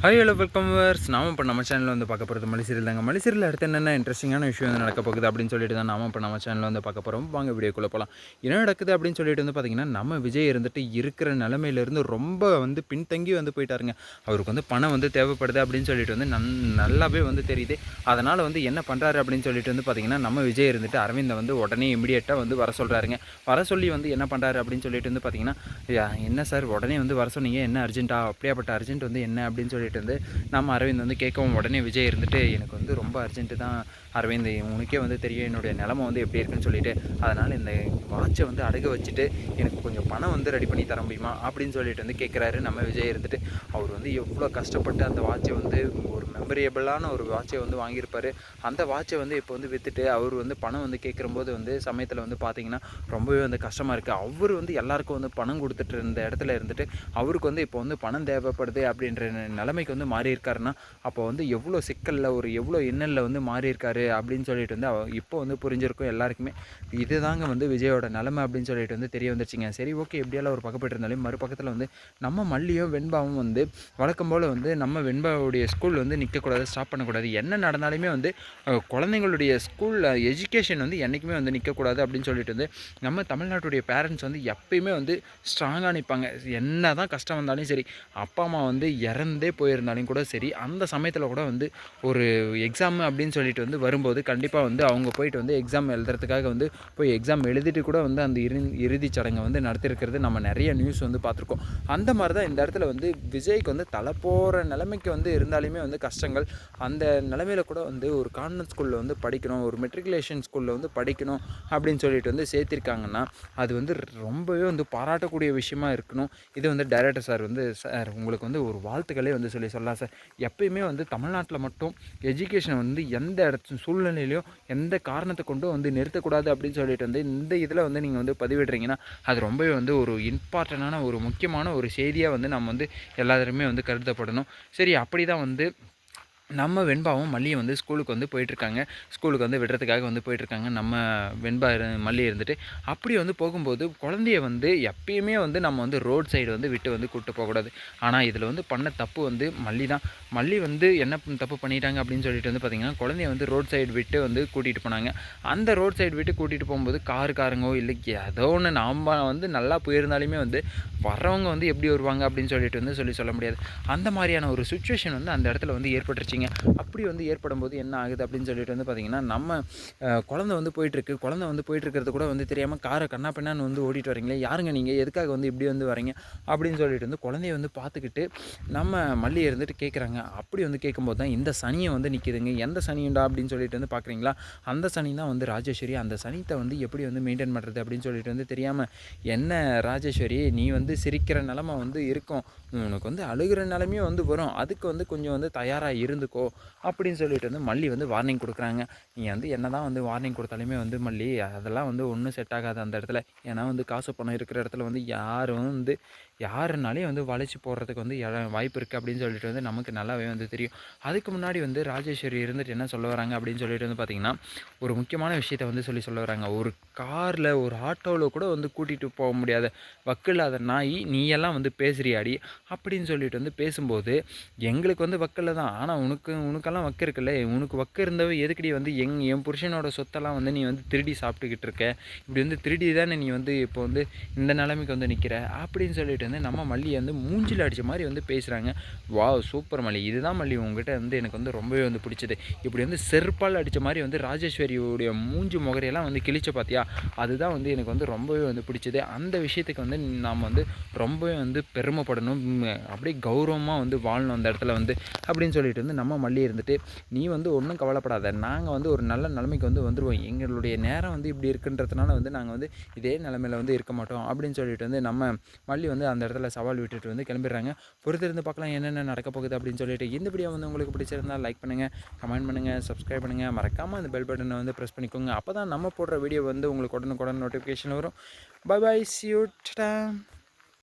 Hi hello welcome verse நாம இப்போ நம்ம சேனலில் வந்து பார்க்க போகிறது மலிசீரியல் தாங்க மலிசீரியல் அடுத்து என்னென்ன இன்ட்ரெஸ்டிங்கான விஷயம் வந்து நடக்க போகுது அப்படின்னு சொல்லிட்டு தான் நாம இப்போ நம்ம சேனலில் வந்து பார்க்க போகிறோம் வாங்க வீடியோக்குள்ளே போகலாம் என்ன நடக்குது அப்படின்னு சொல்லிட்டு வந்து பார்த்திங்கன்னா நம்ம விஜய் இருந்துட்டு இருக்கிற நிலமையிலேருந்து ரொம்ப வந்து பின்தங்கி வந்து போயிட்டாருங்க. அவருக்கு வந்து பணம் வந்து தேவைப்படுது அப்படின்னு சொல்லிட்டு வந்து நன் நல்லாவே வந்து தெரியுது. அதனால் வந்து என்ன பண்ணுறாரு அப்படின்னு சொல்லிட்டு வந்து பார்த்திங்கன்னா நம்ம விஜய் இருந்துட்டு அரவிந்தை வந்து உடனே இமிடியேட்டாக வந்து வர சொல்கிறாருங்க வர சொல்லி வந்து என்ன பண்ணுறாரு அப்படின்னு சொல்லிட்டு வந்து பார்த்திங்கன்னா என்ன சார் உடனே வந்து வர சொன்னீங்க. என்ன அர்ஜென்ட்டா அப்படியாப்பட்ட அர்ஜென்ட் வந்து என்ன? அப்படின்னு சொல்லி சொல்லிட்டு வந்து நம்ம அரவிந்த் வந்து கேட்கவும் உடனே விஜய் இருந்துட்டு எனக்கு வந்து ரொம்ப அர்ஜென்ட்டு தான் அரவிந்த் உனக்கே வந்து தெரியும் என்னுடைய நிலமை வந்து எப்படி இருக்குன்னு சொல்லிட்டு அதனால் இந்த வாட்சை வந்து அடகு வச்சுட்டு எனக்கு கொஞ்சம் பணம் வந்து ரெடி பண்ணி தர முடியுமா அப்படின்னு சொல்லிட்டு வந்து கேட்குறாரு. நம்ம விஜய் இருந்துட்டு அவர் வந்து எவ்வளோ கஷ்டப்பட்டு அந்த வாட்சை வந்து ஒரு மெமரியபிளான ஒரு வாட்சை வந்து வாங்கியிருப்பாரு. அந்த வாட்சை வந்து இப்போ வந்து விற்றுட்டு அவர் வந்து பணம் வந்து கேட்குறம்போது வந்து சமயத்தில் வந்து பார்த்தீங்கன்னா ரொம்பவே வந்து கஷ்டமாக இருக்குது அவர் வந்து எல்லாருக்கும் வந்து பணம் கொடுத்துட்டு இருந்த இடத்துல இருந்துட்டு அவருக்கு வந்து இப்போ வந்து பணம் தேவைப்படுது அப்படின்ற நி- நிலைமைக்கு வந்து மாறி இருக்காருன்னா அப்போ வந்து எவ்வளோ சிக்கலில் ஒரு எவ்வளோ இன்னலில் வந்து மாறி இருக்காரு அப்படின்னு சொல்லிட்டு வந்து அவ இப்போ வந்து புரிஞ்சிருக்கும் எல்லாருக்குமே. இதுதாங்க வந்து விஜயோட நிலமை அப்படின்னு சொல்லிட்டு வந்து தெரிய வந்துருச்சுங்க. சரி ஓகே எப்படியெல்லாம் ஒரு பக்கப்பட்டு இருந்தாலும் மறுபக்கத்தில் வந்து நம்ம மல்லியும் வெண்பாவும் வந்து வழக்கம் போல் வந்து நம்ம வெண்பாவுடைய ஸ்கூல் வந்து நிற்கக்கூடாது ஸ்டாப் பண்ணக்கூடாது. என்ன நடந்தாலுமே வந்து குழந்தைங்களுடைய ஸ்கூலில் எஜுகேஷன் வந்து என்றைக்குமே வந்து நிற்கக்கூடாது அப்படின்னு சொல்லிட்டு வந்து நம்ம தமிழ்நாட்டுடைய பேரண்ட்ஸ் வந்து எப்பயுமே வந்து ஸ்ட்ராங்காக நிற்பாங்க என்ன தான் கஷ்டம் வந்தாலும் சரி அப்பா அம்மா வந்து இறந்தே போய் போயிருந்தாலும் கூட சரி அந்த சமயத்தில் கூட வந்து ஒரு எக்ஸாம் அப்படின்னு சொல்லிட்டு வந்து வரும்போது கண்டிப்பாக வந்து அவங்க போயிட்டு வந்து எக்ஸாம் எழுதுறதுக்காக வந்து போய் எக்ஸாம் எழுதிட்டு கூட வந்து அந்த இறு இறுதிச் சடங்கை வந்து நடத்திருக்கிறது நம்ம நிறைய நியூஸ் வந்து பார்த்துருக்கோம். அந்த மாதிரி தான் இந்த இடத்துல வந்து விஜய்க்கு வந்து தலை போகிற நிலைமைக்கு வந்து இருந்தாலுமே வந்து கஷ்டங்கள். அந்த நிலமையில கூட வந்து ஒரு கான்வென்ட் ஸ்கூலில் வந்து படிக்கணும் ஒரு மெட்ரிகுலேஷன் ஸ்கூலில் வந்து படிக்கணும் அப்படின்னு சொல்லிட்டு வந்து சேர்த்திருக்காங்கன்னா அது வந்து ரொம்பவே வந்து பாராட்டக்கூடிய விஷயமா இருக்கணும். இது வந்து டைரக்டர் சார் வந்து சார் உங்களுக்கு வந்து ஒரு வாழ்த்துக்களே வந்து சொல்லி சொல்லலாம் சார். எப்பயுமே வந்து தமிழ்நாட்டில் மட்டும் எஜுகேஷனை வந்து எந்த இடத்து சூழ்நிலையிலையும் எந்த காரணத்தை கொண்டும் வந்து நிறுத்தக்கூடாது அப்படின்னு சொல்லிட்டு வந்து இந்த இதில் வந்து நீங்கள் வந்து பதிவிடுறீங்கன்னா அது ரொம்பவே வந்து ஒரு இம்பார்ட்டண்டான ஒரு முக்கியமான ஒரு செய்தியாக வந்து நம்ம வந்து எல்லாருமே வந்து கருதப்படணும். சரி அப்படி தான் வந்து நம்ம வெண்பாவும் மல்லியும் வந்து ஸ்கூலுக்கு வந்து போயிட்டுருக்காங்க. ஸ்கூலுக்கு வந்து விடுறதுக்காக வந்து போயிட்டுருக்காங்க. நம்ம வெண்பா இரு- மல்லி இருந்துட்டு. அப்படி வந்து போகும்போது குழந்தைய வந்து எப்பயுமே வந்து நம்ம வந்து ரோட் சைடு வந்து விட்டு வந்து கூப்பிட்டு போகக்கூடாது. ஆனால் இதில் வந்து பண்ண தப்பு வந்து மல்லி தான். மல்லி வந்து என்ன தப்பு பண்ணிட்டாங்க அப்படின்னு சொல்லிட்டு வந்து பார்த்திங்கன்னா குழந்தைய வந்து ரோட் சைடு விட்டு வந்து கூட்டிகிட்டு போனாங்க. அந்த ரோட் சைடு விட்டு கூட்டிகிட்டு போகும்போது காருக்காரங்கோ இல்லை ஏதோ ஒன்று நாம் வந்து நல்லா போயிருந்தாலுமே வந்து வர்றவங்க வந்து எப்படி வருவாங்க அப்படின்னு சொல்லிட்டு வந்து சொல்லி சொல்ல முடியாது. அந்த மாதிரியான ஒரு சுச்சுவேஷன் வந்து அந்த இடத்துல வந்து வச்சுங்க அப்படி வந்து ஏற்படும் போது என்ன ஆகுது அப்படின்னு சொல்லிட்டு வந்து பார்த்திங்கன்னா நம்ம குழந்தை வந்து போயிட்டுருக்கு. குழந்தை வந்து போயிட்டுருக்கிறது கூட வந்து தெரியாமல் காரை கண்ணா பின்னான்னு வந்து ஓடிட்டு வரீங்களே யாருங்க நீங்கள் எதுக்காக வந்து இப்படி வந்து வரீங்க? அப்படின்னு சொல்லிட்டு வந்து குழந்தைய வந்து பார்த்துக்கிட்டு நம்ம மல்லி இருந்துட்டு கேட்குறாங்க அப்படி வந்து கேட்கும்போது தான் இந்த சனியை வந்து நிற்கிதுங்க எந்த சனியுண்டா அப்படின்னு சொல்லிட்டு வந்து பார்க்குறீங்களா அந்த சனி தான் வந்து ராஜேஸ்வரி. அந்த சனித்தை வந்து எப்படி வந்து மெயின்டைன் பண்ணுறது அப்படின்னு சொல்லிட்டு வந்து தெரியாமல் என்ன ராஜேஸ்வரி நீ வந்து சிரிக்கிற நிலமை வந்து இருக்கும். உனக்கு வந்து அழுகிற நிலமையும் வந்து வரும். அதுக்கு வந்து கொஞ்சம் வந்து தயாராக இருந்துக்கோ அப்படின்னு சொல்லிட்டு வந்து மல்லி வந்து வார்னிங் கொடுக்குறாங்க. நீ வந்து என்ன தான் வந்து வார்னிங் கொடுத்தாலுமே வந்து மல்லி அதெல்லாம் வந்து ஒன்றும் செட் ஆகாது அந்த இடத்துல. ஏன்னா வந்து காசு பணம் இருக்கிற இடத்துல வந்து யாரும் வந்து யாருனாலையும் வந்து வளைச்சி போடுறதுக்கு வந்து வாய்ப்பு இருக்குது அப்படின்னு சொல்லிட்டு வந்து நமக்கு நல்லாவே வந்து தெரியும். அதுக்கு முன்னாடி வந்து ராஜேஸ்வரி இருந்துட்டு என்ன சொல்ல வராங்க அப்படின்னு சொல்லிட்டு வந்து பார்த்திங்கன்னா ஒரு முக்கியமான விஷயத்த வந்து சொல்லி சொல்ல வராங்க. ஒரு காரில் ஒரு ஆட்டோவில் கூட வந்து கூட்டிகிட்டு போக முடியாத. வக்கில்லாத நாய் நீ எல்லாம் வந்து பேசுறியாடி அப்படின்னு சொல்லிட்டு வந்து பேசும்போது எங்களுக்கு வந்து வக்கில் தான் ஆனால் உனக்கு உனக்கெல்லாம் வக்கு இருக்குல்ல? உனக்கு வக்கு இருந்தவ எதுக்கடி வந்து எங் என் புருஷனோட சொத்தெல்லாம் வந்து நீ வந்து திருடி சாப்பிட்டுக்கிட்டு இருக்க? இப்படி வந்து திருடி தானே நீ வந்து இப்போ வந்து இந்த நிலைமைக்கு வந்து நிற்கிற அப்படின்னு சொல்லிட்டு வந்து நம்ம மல்லியை வந்து மூஞ்சில் அடித்த மாதிரி வந்து பேசுகிறாங்க வா சூப்பர் மல்லி. இதுதான் மல்லி உங்ககிட்ட வந்து எனக்கு வந்து ரொம்பவே வந்து பிடிச்சது. இப்படி வந்து செருப்பால் அடித்த மாதிரி வந்து ராஜேஸ்வரியுடைய மூஞ்சி முகரையெல்லாம் வந்து கிழிச்ச பார்த்தியா அதுதான் வந்து எனக்கு வந்து ரொம்பவே வந்து பிடிச்சது. அந்த விஷயத்துக்கு வந்து நாம் வந்து ரொம்பவே வந்து பெருமைப்படணும். அப்படியே கௌரவமாக வந்து வாழணும் அந்த இடத்துல வந்து. அப்படின்னு சொல்லிட்டு வந்து நம்ம மல்லி இருந்துட்டு நீ வந்து ஒன்றும் கவலைப்படாத. நாங்கள் வந்து ஒரு நல்ல நிலைமைக்கு வந்து வந்துடுவோம் எங்களுடைய நேரம் வந்து இப்படி இருக்குன்றதுனால வந்து நாங்கள் வந்து இதே நிலமையில வந்து இருக்க மாட்டோம். அப்படின்னு சொல்லிட்டு வந்து நம்ம மல்லி வந்து அந்த இடத்துல சவால் விட்டுட்டு வந்து கிளம்பிடுறாங்க. பொறுத்திருந்து பார்க்கலாம் என்னென்ன நடக்க போகுது அப்படின்னு சொல்லிட்டு இந்த வீடியோ வந்து உங்களுக்கு பிடிச்சிருந்தா லைக் பண்ணுங்கள் கமெண்ட் பண்ணுங்கள் சப்ஸ்கிரைப் பண்ணுங்கள் மறக்காமல் அந்த பெல் பட்டனை வந்து ப்ரெஸ் பண்ணிக்கோங்க. அப்போ தான் நம்ம போடுற வீடியோ வந்து உங்களுக்கு உடனுக்குடன் நோட்டிஃபிகேஷன் வரும். By by Ceuta